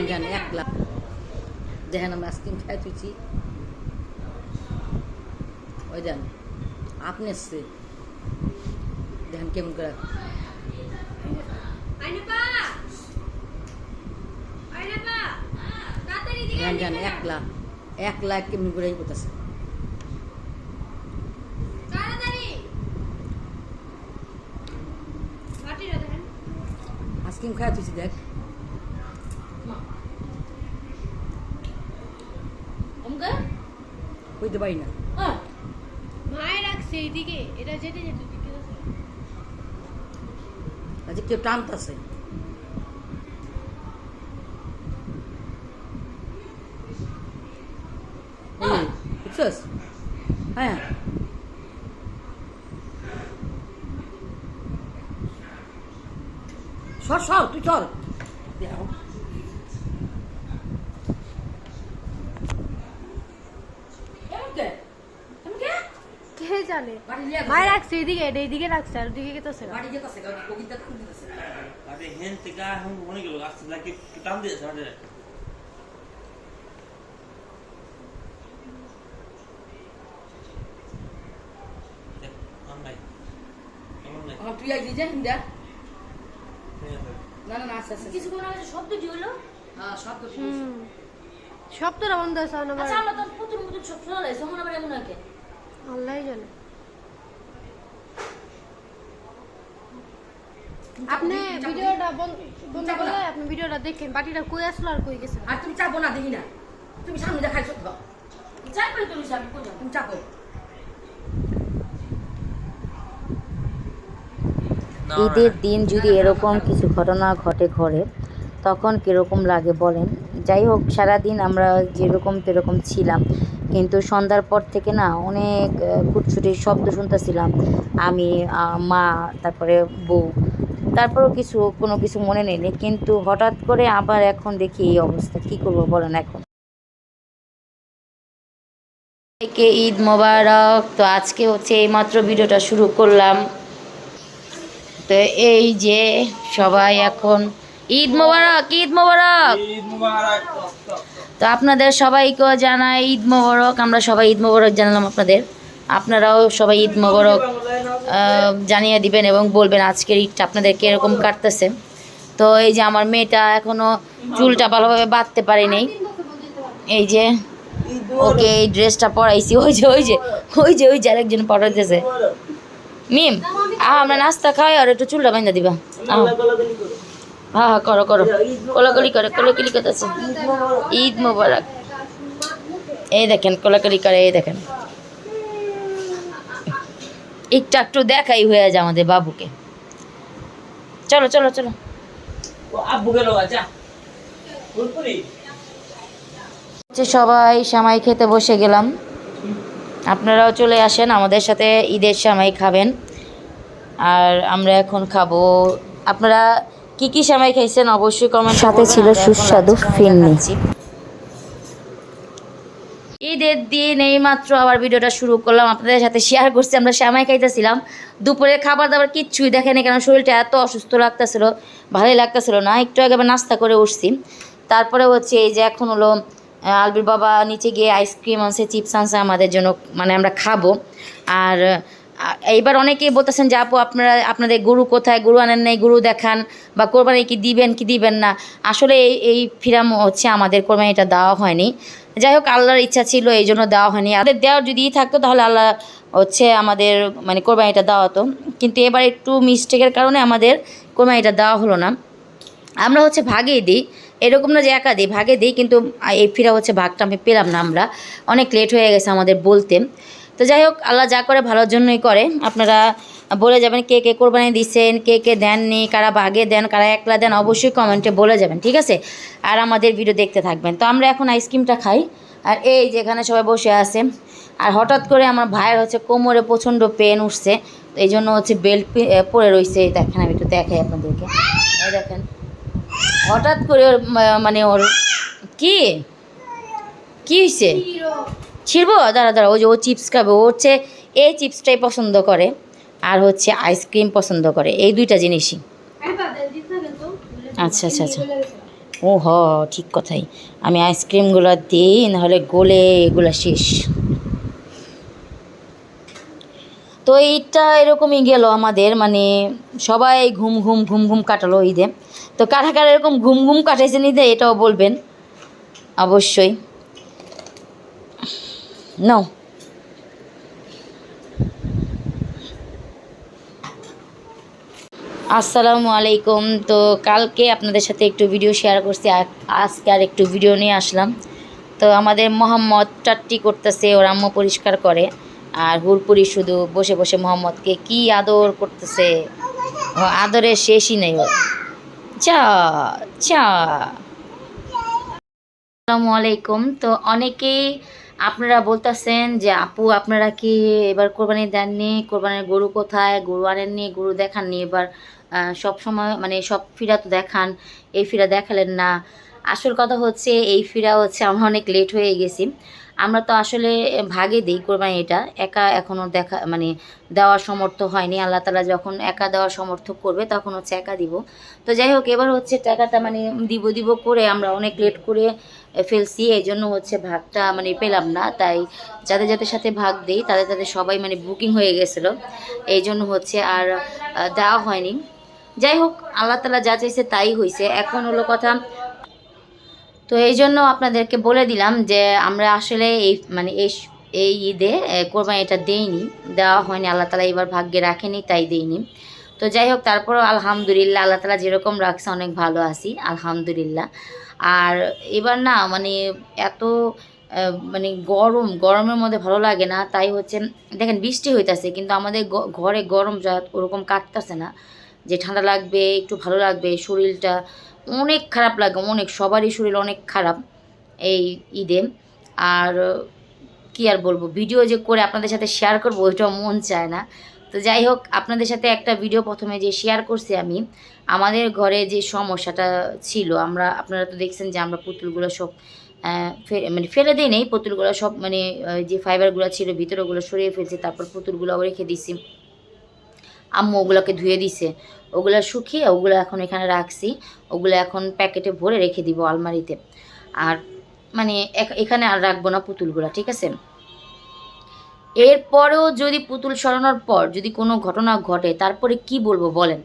ধ্যান ধ্যান এক লাখ দেখেন আমরা আইসক্রিম খাই তুইছি ওই দেন আপনি এসছে দেখেন কেমন করে ধ্যান ধ্যান এক লাখ এক লাখ কেমন করে করতেছে আইসক্রিম খাই তুইছি দেখ হইতে পারি না। মায়ের রাখছে এইদিকে এটা যেতে যেতে আজকে কেউ টানতেছে। বুঝছস? হ্যাঁ। সর সর তুই সর। কে জানে মায়ের রাখছে এইদিকে এটা এইদিকে রাখছে আর ওদিকে বাড়ি কবিতা আরে হেন মনে লাগে টান দিয়েছে তুই আই দিয়ে হিন্দা হ্যাঁ, হ্যাঁ। না না না আচ্ছা কিছুক্ষণ আগে শব্দটি হলো? হ্যাঁ সব তো হুম। সপ্তাহটা বন্ধ আছে আচ্ছা আমরা তো প্রচুর প্রচুর সব লাগে আবার এমন জানে। আপনি ভিডিওটা বন্ধ করলে আপনি ভিডিওটা দেখেন। বাটিটা কই আসলো আর কই গেছে? আর তুমি চাপো না দেখি না। তুমি সামনে দেখাইছো তো যাই করে তুমি চাপো। ঈদের দিন যদি এরকম কিছু ঘটনা ঘটে ঘরে তখন কীরকম লাগে বলেন? যাই হোক সারাদিন আমরা যেরকম তেরকম ছিলাম কিন্তু সন্ধ্যার পর থেকে না অনেক আহ, খুটছুটির শব্দ শুনতেছিলাম। আমি মা তারপরে বউ তারপরেও কিছু কোনো কিছু মনে নেই কিন্তু হঠাৎ করে আবার এখন দেখি এই অবস্থা। কী করব বলেন এখন? সবাইকে ঈদ মোবারক। তো আজকে হচ্ছে এইমাত্র ভিডিওটা শুরু করলাম। তো এই যে সবাই এখন ঈদ মোবারক! ঈদ মোবারক! তো আপনাদের সবাইকেও জানাই ঈদ মোবারক। আমরা সবাই ঈদ মোবারক জানালাম আপনাদের। আপনারাও সবাই ঈদ মোবারক। জানিয়ে দিবেন এবং বলবেন আজকের ঈদটা আপনাদের কীরকম কাটতেছে। তো এই যে আমার মেয়েটা এখনও চুলটা ভালোভাবে বাঁধতে পারেনি এই যে ওকে এই ড্রেসটা পরাইছি, ওই যে ওই যে ওই যে ওই যে আরেকজন পরাইতেছে। মিম, আহ, আমরা নাস্তা খাই আর একটু চুলটা বাঁধা দিবা। হ্যাঁ হ্যাঁ করো করো। কোলাকুলি করে, কোলাকুলি করতেছে। ঈদ মোবারক। এই দেখেন, কোলাকুলি করে, এই দেখেন। একটু একটু দেখাই হয়ে যায় আমাদের বাবুকে। চলো চলো চলো। সবাই সামাই খেতে বসে গেলাম। আপনারাও চলে আসেন আমাদের সাথে ঈদের সামাই খাবেন। আর আমরা এখন খাব আপনারা কি কি সামাই খাইছেন অবশ্যই কমেন্ট সাথে ছিল সুস্বাদু ফিরনি ঈদের দিন এই মাত্র আবার ভিডিওটা শুরু করলাম, আপনাদের সাথে শেয়ার করছি, আমরা শ্যামাই খাইতেছিলাম। দুপুরে খাবার দাবার কিচ্ছুই দেখেনি কেন, শরীরটা এত অসুস্থ লাগতেছিল, ভালোই লাগতেছিল না, একটু আগে আবার নাস্তা করে উঠছি। তারপরে হচ্ছে এই যে এখন হলো আলবির বাবা নিচে গিয়ে আইসক্রিম আনছে চিপস আনছে আমাদের জন্য মানে আমরা খাব। আর এইবার অনেকেই বলতেছেন যে, আপু, আপনারা, আপনাদের গরু কোথায়? গরু আনেন নাই, গরু দেখান, বা কোরবানি কি দিবেন কি দিবেন না? আসলে এই এই ফিরাম হচ্ছে আমাদের কোরবানিটা দেওয়া হয়নি। যাই হোক আল্লাহর ইচ্ছা ছিল, এই জন্য দেওয়া হয়নি। আমাদের দেওয়ার যদি থাকতো, তাহলে আল্লাহ হচ্ছে আমাদের মানে কোরবানিটা দেওয়া হতো। কিন্তু এবার একটু মিস্টেকের কারণে আমাদের কোরবানিটা দেওয়া হলো না। আমরা হচ্ছে ভাগেই দিই। এরকম না যে একা দিই, ভাগে দিই, কিন্তু এই ফিরা হচ্ছে ভাগটা আমি পেলাম না আমরা। অনেক লেট হয়ে গেছে আমাদের বলতে। তো যাই হোক আল্লাহ যা করে ভালোর জন্যই করে। আপনারা বলে যাবেন কে কে কোরবানি দিচ্ছেন কে কে দেননি কারা ভাগে দেন কারা একলা দেন অবশ্যই কমেন্টে বলে যাবেন ঠিক আছে? আর আমাদের ভিডিও দেখতে থাকবেন। তো আমরা এখন আইসক্রিমটা খাই। আর এই যেখানে সবাই বসে আছে। আর হঠাৎ করে আমার ভাইয়ের হচ্ছে কোমরে প্রচণ্ড পেন উঠছে। তো এই জন্য হচ্ছে বেল্ট পরে রয়েছে এই দেখেন আমি একটু দেখাই আপনাদেরকে। এই দেখেন। হঠাৎ করে ওর মানে ওর কি? কি হয়েছে ছিড়বো দাঁড়া দাঁড়া ওই যে ও চিপস খাবে। ও হচ্ছে এই চিপসটাই পছন্দ করে। আর হচ্ছে আইসক্রিম পছন্দ করে। এই দুইটা জিনিসই। আচ্ছা আচ্ছা আচ্ছা। ও হ ঠিক কথাই। আমি আইসক্রিমগুলো দিই, নাহলে গলে এগুলো শেষ। তো এইটা এরকমই গেল আমাদের মানে সবাই ঘুম ঘুম ঘুম ঘুম কাটালো ঈদে। তো কারা কারা এরকম ঘুম ঘুম কাটাইছেন ঈদে, এটাও বলবেন। অবশ্যই। নাও। আসসালামু আলাইকুম। তো কালকে আপনাদের সাথে একটু ভিডিও শেয়ার করছি। আজকে আর একটু ভিডিও নিয়ে আসলাম। তো আমাদের মোহাম্মদ চারটি করতেছে, ওর আম্মু পরিষ্কার করে। আর হুরপুরি শুধু বসে বসে মোহাম্মদকে কি আদর করতেছে? আদরের শেষই নেই চা চা। আসসালামু আলাইকুম। তো অনেকেই আপনারা বলতেছেন যে, আপু, আপনারা কি এবার কোরবানি দেননি? কোরবানির গরু কোথায়? গরু আনেননি? গরু দেখাননি এবার। সব সময় মানে সব ফিরা তো দেখান, এই ফিরা দেখালেন না। আসল কথা হচ্ছে, এই ফিরা হচ্ছে, আমরা অনেক লেট হয়ে গেছি। আমরা তো আসলে ভাগে দিই কোরবানি এটা, একা এখনও দেখা মানে দেওয়ার সমর্থ হয়নি। আল্লাহ তালা যখন একা দেওয়ার সমর্থ করবে, তখন হচ্ছে একা দিব। তো যাই হোক, এবার হচ্ছে টাকাটা মানে দিব দিব করে আমরা অনেক লেট করে ফেলছি এই জন্য হচ্ছে ভাগটা মানে পেলাম না। তাই যাদের যাদের সাথে ভাগ দিই, তাদের তাদের সবাই মানে বুকিং হয়ে গেছিল। এই জন্য হচ্ছে আর দেওয়া হয়নি। যাই হোক আল্লাহ তালা যা চাইছে তাই হয়েছে এখন হলো কথা তো এই জন্য আপনাদেরকে বলে দিলাম যে আমরা আসলে এই মানে এই এই ঈদে আহ, কোরবানিটা দেইনি দেওয়া হয়নি আল্লাহ তালা এবার ভাগ্যে রাখেনি তাই দেইনি। তো যাই হোক তারপরও আলহামদুলিল্লাহ আল্লাহ তালা যেরকম রাখছে অনেক ভালো আছি আলহামদুলিল্লাহ। আর এবার না মানে এত মানে গরম গরমের মধ্যে ভালো লাগে না তাই হচ্ছে দেখেন বৃষ্টি হইতাছে কিন্তু আমাদের ঘরে গরম যা ওরকম কাটতেছে না। যে ঠান্ডা লাগবে, একটু ভালো লাগবে, শরীরটা অনেক খারাপ লাগে, অনেক, সবারই শরীর অনেক খারাপ এই ঈদে। আর কি আর বলব, ভিডিও যে করে আপনাদের সাথে শেয়ার করব, ওইটাও মন চায় না। তো যাই হোক, আপনাদের সাথে একটা ভিডিও প্রথমে যে শেয়ার করছি আমি, আমাদের ঘরে যে সমস্যাটা ছিল, আমরা, আপনারা তো দেখছেন যে আমরা পুতুলগুলো সব মানে ফেলে দিই নেই, পুতুলগুলো সব মানে যে ফাইবারগুলো ছিল, ভিতরে ওগুলো সরিয়ে ফেলছি, তারপর পুতুলগুলো রেখে দিছি। আম্মু ওগুলোকে ধুয়ে দিছে। ওগুলো শুকিয়ে ওগুলো এখন এখানে রাখছি। ওগুলো এখন প্যাকেটে ভরে রেখে দিব আলমারিতে। আর মানে এখ- এখানে আর রাখব না পুতুলগুলো, ঠিক আছে? এরপরেও যদি পুতুল সরানোর পর যদি কোনো ঘটনা ঘটে, তারপরে কি বলব বলেন?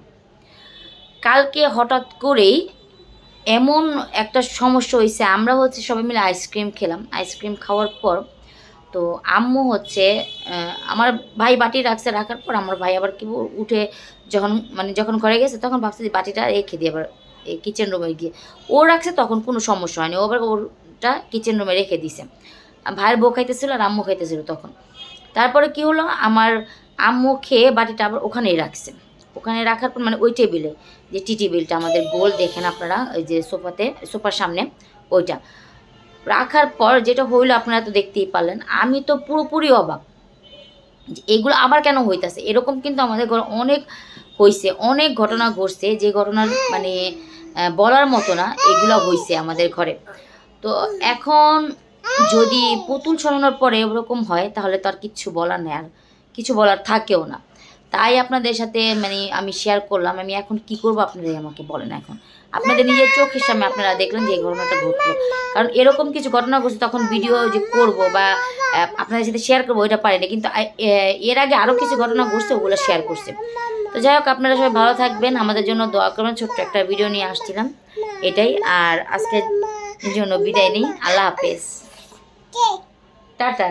কালকে হঠাৎ করেই এমন একটা সমস্যা হয়েছে আমরা হচ্ছে সবাই মিলে আইসক্রিম খেলাম। আইসক্রিম খাওয়ার পর তো আম্মু হচ্ছে আমার ভাই বাটি রাখছে, রাখার পর আমার ভাই আবার কি উঠে যখন মানে যখন ঘরে গেছে তখন ভাবছে যে বাটিটা রেখে দিয়ে আবার এই কিচেন রুমে গিয়ে। ও রাখছে তখন কোনো সমস্যা হয়নি, ও আবার ওটা কিচেন রুমে রেখে দিছে। ভাইয়ের বউ খাইতেছিল আর আম্মু খাইতেছিল তখন। তারপরে কি হলো, আমার আম্মু খেয়ে বাটিটা আবার ওখানেই রাখছে। ওখানে রাখার পর মানে ওই টেবিলে যে টি টেবিলটা আমাদের গোল দেখেন আপনারা, ওই যে সোফাতে, সোফার সামনে, ওইটা। রাখার পর যেটা হইল আপনারা তো দেখতেই পারলেন, আমি তো পুরোপুরি অবাক এগুলো আবার কেন হইতাছে? এরকম কিন্তু আমাদের ঘরে অনেক হয়েছে অনেক ঘটনা ঘটছে, যে ঘটনার মানে বলার মতো না এগুলো হয়েছে আমাদের ঘরে। তো এখন যদি পুতুল সরানোর পরে এরকম হয়, তাহলে তো আর কিচ্ছু বলার নেই, আর কিছু বলার থাকেও না। তাই আপনাদের সাথে মানে আমি শেয়ার করলাম। আমি এখন কি করব আপনারাই আমাকে বলেন এখন। আপনাদের নিজের চোখের সামনে আপনারা দেখলেন যে এই ঘটনাটা ঘটলো। কারণ এরকম কিছু ঘটনা ঘটছে তখন ভিডিও যে করব বা আপনাদের সাথে শেয়ার করব ওইটা পারিনি। কিন্তু এর আগে আরও কিছু ঘটনা ঘটছে ওগুলো শেয়ার করছে। তো যাই হোক আপনারা সবাই ভালো থাকবেন। আমাদের জন্য দোয়া করবেন। ছোট্ট একটা ভিডিও নিয়ে আসছিলাম। এটাই। আর আজকের জন্য বিদায় নেই। আল্লাহ হাফেজ। টাটা।